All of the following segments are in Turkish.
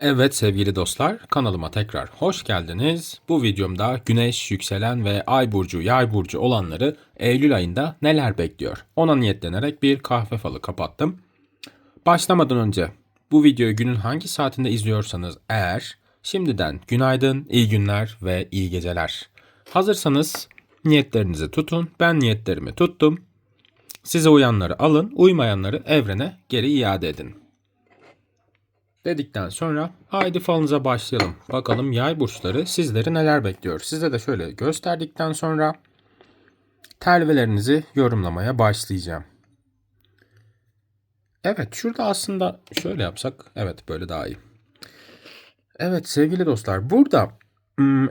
Evet sevgili dostlar, kanalıma tekrar hoş geldiniz. Bu videomda Güneş, Yükselen ve Ay burcu, Yay burcu olanları Eylül ayında neler bekliyor? Ona niyetlenerek bir kahve falı kapattım. Başlamadan önce bu videoyu günün hangi saatinde izliyorsanız eğer şimdiden günaydın, iyi günler ve iyi geceler. Hazırsanız niyetlerinizi tutun. Ben niyetlerimi tuttum. Size uyanları alın, uymayanları evrene geri iade edin dedikten sonra haydi falınıza başlayalım. Bakalım yay burçları sizleri neler bekliyor. Size de şöyle gösterdikten sonra telvelerinizi yorumlamaya başlayacağım. Evet şurada aslında şöyle yapsak evet böyle daha iyi. Evet sevgili dostlar burada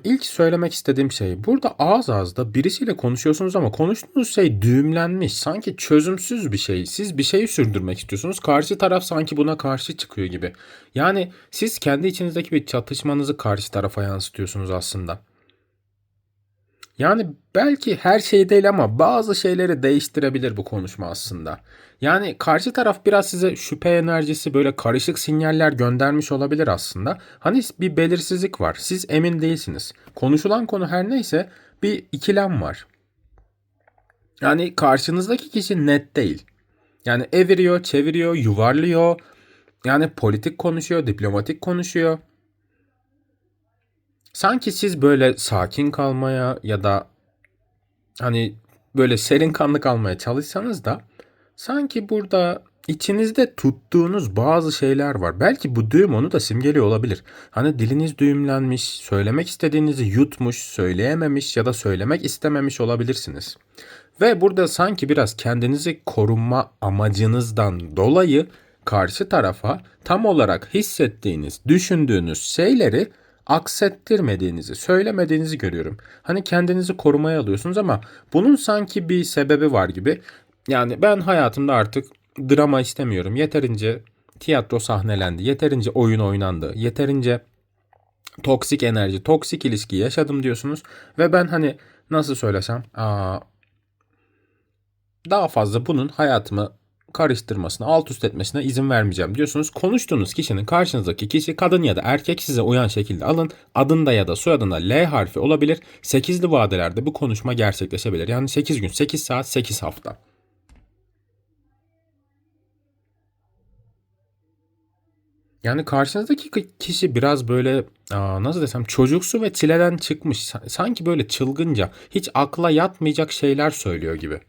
ilk söylemek istediğim şey burada ağız ağızda birisiyle konuşuyorsunuz ama konuştuğunuz şey düğümlenmiş. Sanki çözümsüz bir şey. Siz bir şeyi sürdürmek istiyorsunuz. Karşı taraf sanki buna karşı çıkıyor gibi. Yani siz kendi içinizdeki bir çatışmanızı karşı tarafa yansıtıyorsunuz aslında. Yani belki her şey değil ama bazı şeyleri değiştirebilir bu konuşma aslında. Yani karşı taraf biraz size şüphe enerjisi böyle karışık sinyaller göndermiş olabilir aslında. Hani bir belirsizlik var. Siz emin değilsiniz. Konuşulan konu her neyse bir ikilem var. Yani karşınızdaki kişi net değil. Yani eviriyor, çeviriyor, yuvarlıyor. Yani politik konuşuyor, diplomatik konuşuyor. Sanki siz böyle sakin kalmaya ya da hani böyle serin kanlı kalmaya çalışsanız da sanki burada içinizde tuttuğunuz bazı şeyler var. Belki bu düğüm onu da simgeliyor olabilir. Hani diliniz düğümlenmiş, söylemek istediğinizi yutmuş, söyleyememiş ya da söylemek istememiş olabilirsiniz. Ve burada sanki biraz kendinizi korunma amacınızdan dolayı karşı tarafa tam olarak hissettiğiniz, düşündüğünüz şeyleri aksettirmediğinizi, söylemediğinizi görüyorum. Hani kendinizi korumaya alıyorsunuz ama bunun sanki bir sebebi var gibi. Yani ben hayatımda artık drama istemiyorum. Yeterince tiyatro sahnelendi, yeterince oyun oynandı, yeterince toksik enerji, toksik ilişki yaşadım diyorsunuz. Ve ben hani nasıl söylesem aa, daha fazla bunun hayatımı karıştırmasına, alt üst etmesine izin vermeyeceğim diyorsunuz. Konuştuğunuz kişinin karşınızdaki kişi kadın ya da erkek size uyan şekilde alın. Adında ya da soyadında L harfi olabilir. 8'li vadelerde bu konuşma gerçekleşebilir. Yani 8 gün, 8 saat, 8 hafta. Yani karşınızdaki kişi biraz böyle aa, nasıl desem çocuksu ve çileden çıkmış. Sanki böyle çılgınca hiç akla yatmayacak şeyler söylüyor gibi.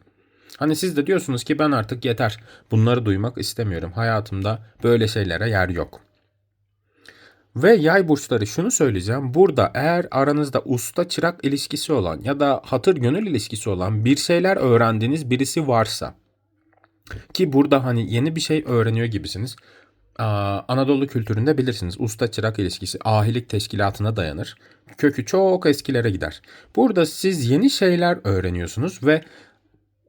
Hani siz de diyorsunuz ki ben artık yeter. Bunları duymak istemiyorum. Hayatımda böyle şeylere yer yok. Ve yay burçları şunu söyleyeceğim. Burada eğer aranızda usta çırak ilişkisi olan ya da hatır gönül ilişkisi olan bir şeyler öğrendiğiniz birisi varsa ki burada hani yeni bir şey öğreniyor gibisiniz. Anadolu kültüründe bilirsiniz usta çırak ilişkisi ahilik teşkilatına dayanır. Kökü çok eskilere gider. Burada siz yeni şeyler öğreniyorsunuz ve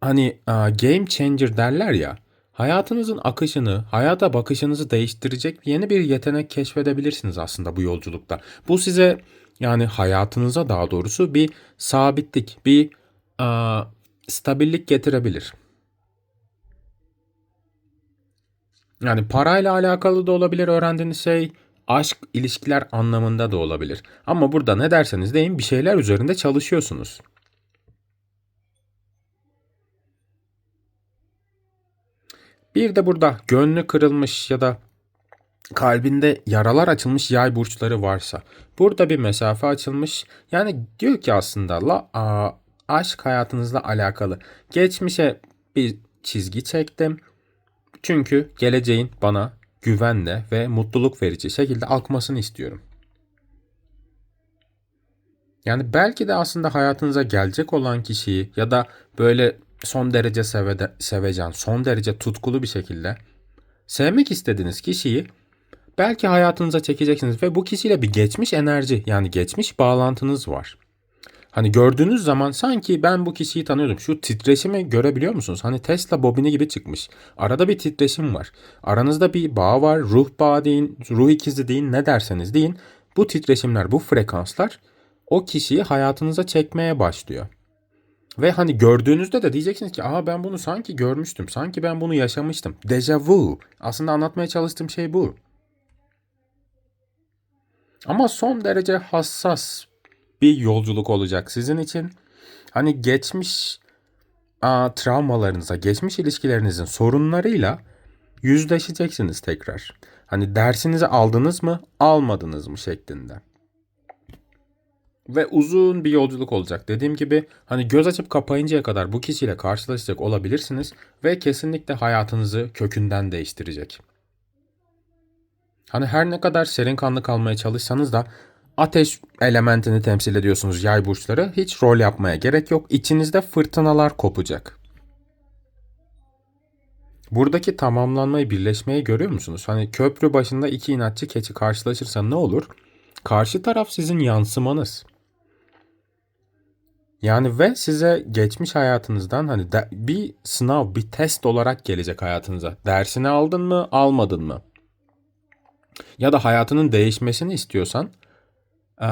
hani game changer derler ya. Hayatınızın akışını, hayata bakışınızı değiştirecek yeni bir yetenek keşfedebilirsiniz aslında bu yolculukta. Bu size yani hayatınıza daha doğrusu bir sabitlik, bir a, stabillik getirebilir. Yani parayla alakalı da olabilir öğrendiğiniz şey, aşk, ilişkiler anlamında da olabilir. Ama burada ne derseniz deyin bir şeyler üzerinde çalışıyorsunuz. Bir de burada gönlü kırılmış ya da kalbinde yaralar açılmış yay burçları varsa burada bir mesafe açılmış. Yani diyor ki aslında la a, aşk hayatınızla alakalı. Geçmişe bir çizgi çektim. Çünkü geleceğin bana güvenle ve mutluluk verici şekilde akmasını istiyorum. Yani belki de aslında hayatınıza gelecek olan kişiyi ya da böyle son derece sevede, sevecen, son derece tutkulu bir şekilde sevmek istediğiniz kişiyi belki hayatınıza çekeceksiniz ve bu kişiyle bir geçmiş enerji yani geçmiş bağlantınız var. Hani gördüğünüz zaman sanki ben bu kişiyi tanıyordum. Şu titreşimi görebiliyor musunuz? Hani Tesla bobini gibi çıkmış. Arada bir titreşim var. Aranızda bir bağ var. Ruh bağı deyin, ruh ikizi deyin, ne derseniz deyin. Bu titreşimler, bu frekanslar o kişiyi hayatınıza çekmeye başlıyor. Ve hani gördüğünüzde de diyeceksiniz ki aa ben bunu sanki görmüştüm. Sanki ben bunu yaşamıştım. Deja vu. Aslında anlatmaya çalıştığım şey bu. Ama son derece hassas bir yolculuk olacak sizin için. Hani geçmiş a, travmalarınıza, geçmiş ilişkilerinizin sorunlarıyla yüzleşeceksiniz tekrar. Hani dersinizi aldınız mı, almadınız mı şeklinde. Ve uzun bir yolculuk olacak. Dediğim gibi hani göz açıp kapayıncaya kadar bu kişiyle karşılaşacak olabilirsiniz ve kesinlikle hayatınızı kökünden değiştirecek. Hani her ne kadar serin kanlı kalmaya çalışsanız da ateş elementini temsil ediyorsunuz yay burçları. Hiç rol yapmaya gerek yok. İçinizde fırtınalar kopacak. Buradaki tamamlanmayı, birleşmeyi görüyor musunuz? Hani köprü başında iki inatçı keçi karşılaşırsa ne olur? Karşı taraf sizin yansımanız. Yani ve size geçmiş hayatınızdan hani de, bir sınav, bir test olarak gelecek hayatınıza. Dersini aldın mı, almadın mı? Ya da hayatının değişmesini istiyorsan, e,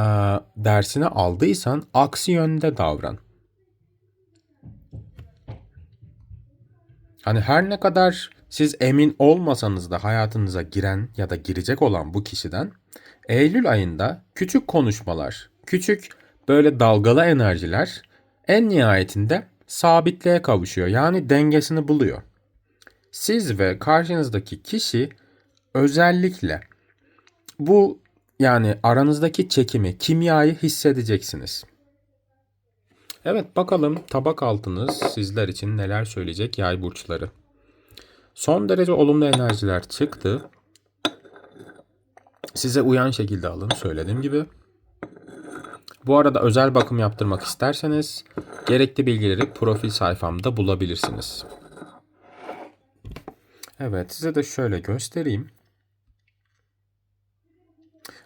dersini aldıysan aksi yönde davran. Hani her ne kadar siz emin olmasanız da hayatınıza giren ya da girecek olan bu kişiden Eylül ayında küçük konuşmalar, küçük böyle dalgalı enerjiler en nihayetinde sabitliğe kavuşuyor. Yani dengesini buluyor. Siz ve karşınızdaki kişi özellikle bu yani aranızdaki çekimi, kimyayı hissedeceksiniz. Evet bakalım tabak altınız sizler için neler söyleyecek yay burçları. Son derece olumlu enerjiler çıktı. Size uyan şekilde alın söylediğim gibi. Bu arada özel bakım yaptırmak isterseniz gerekli bilgileri profil sayfamda bulabilirsiniz. Evet size de şöyle göstereyim.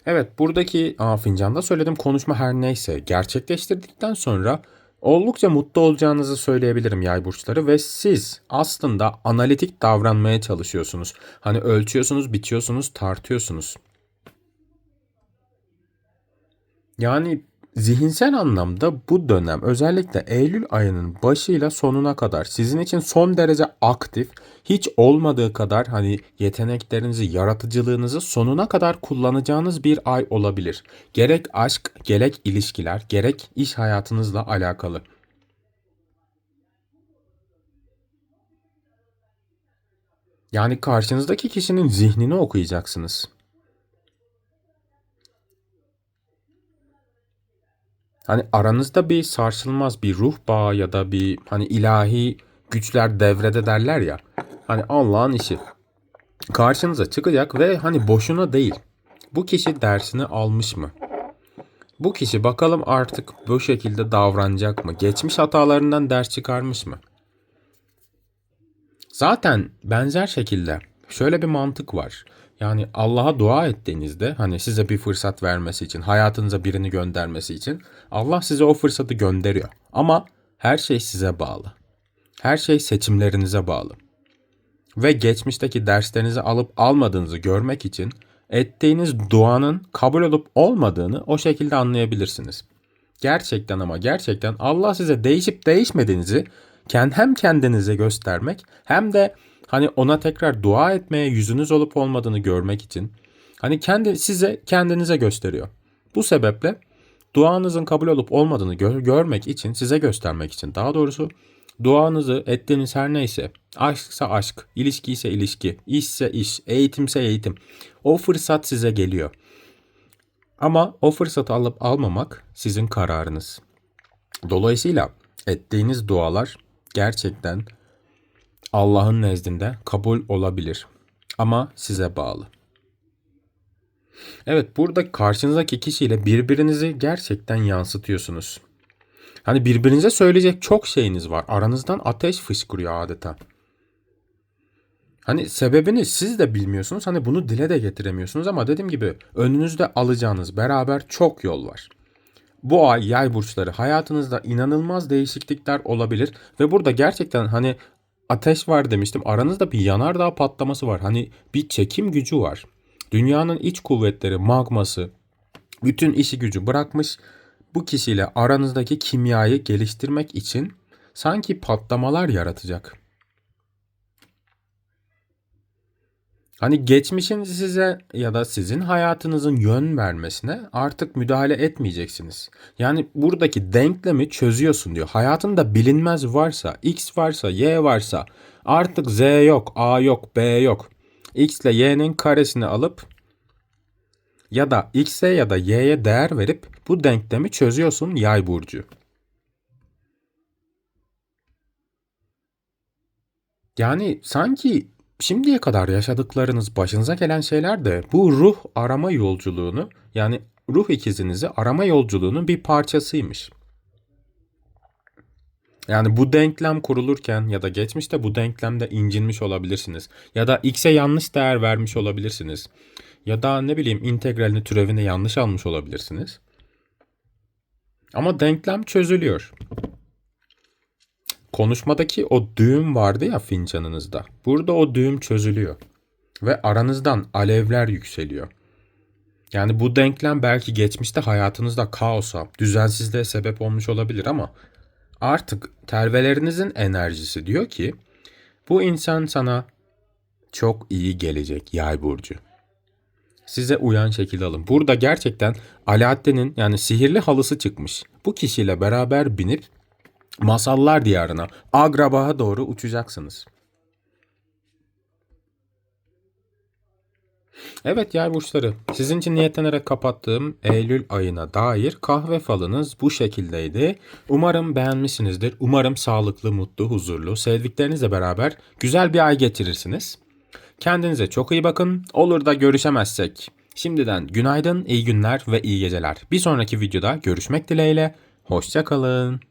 Evet buradaki aa, fincanda söylediğim konuşma her neyse gerçekleştirdikten sonra oldukça mutlu olacağınızı söyleyebilirim yay burçları ve siz aslında analitik davranmaya çalışıyorsunuz. Hani ölçüyorsunuz, bitiyorsunuz, tartıyorsunuz. Yani zihinsel anlamda bu dönem özellikle Eylül ayının başıyla sonuna kadar sizin için son derece aktif, hiç olmadığı kadar hani yeteneklerinizi, yaratıcılığınızı sonuna kadar kullanacağınız bir ay olabilir. Gerek aşk, gerek ilişkiler, gerek iş hayatınızla alakalı. Yani karşınızdaki kişinin zihnini okuyacaksınız. Hani aranızda bir sarsılmaz bir ruh bağı ya da bir hani ilahi güçler devrede derler ya. Hani Allah'ın işi. Karşınıza çıkacak ve hani boşuna değil. Bu kişi dersini almış mı? Bu kişi bakalım artık bu şekilde davranacak mı? Geçmiş hatalarından ders çıkarmış mı? Zaten benzer şekilde şöyle bir mantık var. Yani Allah'a dua ettiğinizde hani size bir fırsat vermesi için, hayatınıza birini göndermesi için Allah size o fırsatı gönderiyor. Ama her şey size bağlı. Her şey seçimlerinize bağlı. Ve geçmişteki derslerinizi alıp almadığınızı görmek için ettiğiniz duanın kabul olup olmadığını o şekilde anlayabilirsiniz. Gerçekten ama gerçekten Allah size değişip değişmediğinizi hem kendinize göstermek hem de Hani ona tekrar dua etmeye yüzünüz olup olmadığını görmek için hani kendi size kendinize gösteriyor. Bu sebeple duanızın kabul olup olmadığını gör, görmek için, size göstermek için daha doğrusu duanızı ettiğiniz her neyse, aşksa aşk, ilişki ise ilişki, işse iş, eğitimse eğitim. O fırsat size geliyor. Ama o fırsatı alıp almamak sizin kararınız. Dolayısıyla ettiğiniz dualar gerçekten Allah'ın nezdinde kabul olabilir ama size bağlı. Evet burada karşınızdaki kişiyle birbirinizi gerçekten yansıtıyorsunuz. Hani birbirinize söyleyecek çok şeyiniz var. Aranızdan ateş fışkırıyor adeta. Hani sebebini siz de bilmiyorsunuz. Hani bunu dile de getiremiyorsunuz ama dediğim gibi önünüzde alacağınız beraber çok yol var. Bu ay yay burçları hayatınızda inanılmaz değişiklikler olabilir ve burada gerçekten hani ateş var demiştim. Aranızda bir yanardağ patlaması var. Hani bir çekim gücü var. Dünyanın iç kuvvetleri, magması, bütün işi gücü bırakmış. Bu kişiyle aranızdaki kimyayı geliştirmek için sanki patlamalar yaratacak. Hani geçmişin size ya da sizin hayatınızın yön vermesine artık müdahale etmeyeceksiniz. Yani buradaki denklemi çözüyorsun diyor. Hayatında bilinmez varsa, x varsa, y varsa artık z yok, a yok, b yok. x ile y'nin karesini alıp ya da x'e ya da y'ye değer verip bu denklemi çözüyorsun yay burcu. Yani sanki şimdiye kadar yaşadıklarınız başınıza gelen şeyler de bu ruh arama yolculuğunu yani ruh ikizinizi arama yolculuğunun bir parçasıymış. Yani bu denklem kurulurken ya da geçmişte bu denklemde incinmiş olabilirsiniz. Ya da x'e yanlış değer vermiş olabilirsiniz. Ya da ne bileyim integralini türevini yanlış almış olabilirsiniz. Ama denklem çözülüyor. Konuşmadaki o düğüm vardı ya fincanınızda. Burada o düğüm çözülüyor. Ve aranızdan alevler yükseliyor. Yani bu denklem belki geçmişte hayatınızda kaosa, düzensizliğe sebep olmuş olabilir ama artık tervelerinizin enerjisi diyor ki bu insan sana çok iyi gelecek yay burcu. Size uyan şekilde alın. Burada gerçekten Alaaddin'in yani sihirli halısı çıkmış. Bu kişiyle beraber binip masallar diyarına, Agrabah'a doğru uçacaksınız. Evet yay burçları, sizin için niyetlenerek kapattığım Eylül ayına dair kahve falınız bu şekildeydi. Umarım beğenmişsinizdir. Umarım sağlıklı, mutlu, huzurlu, sevdiklerinizle beraber güzel bir ay geçirirsiniz. Kendinize çok iyi bakın. Olur da görüşemezsek. Şimdiden günaydın, iyi günler ve iyi geceler. Bir sonraki videoda görüşmek dileğiyle. Hoşçakalın.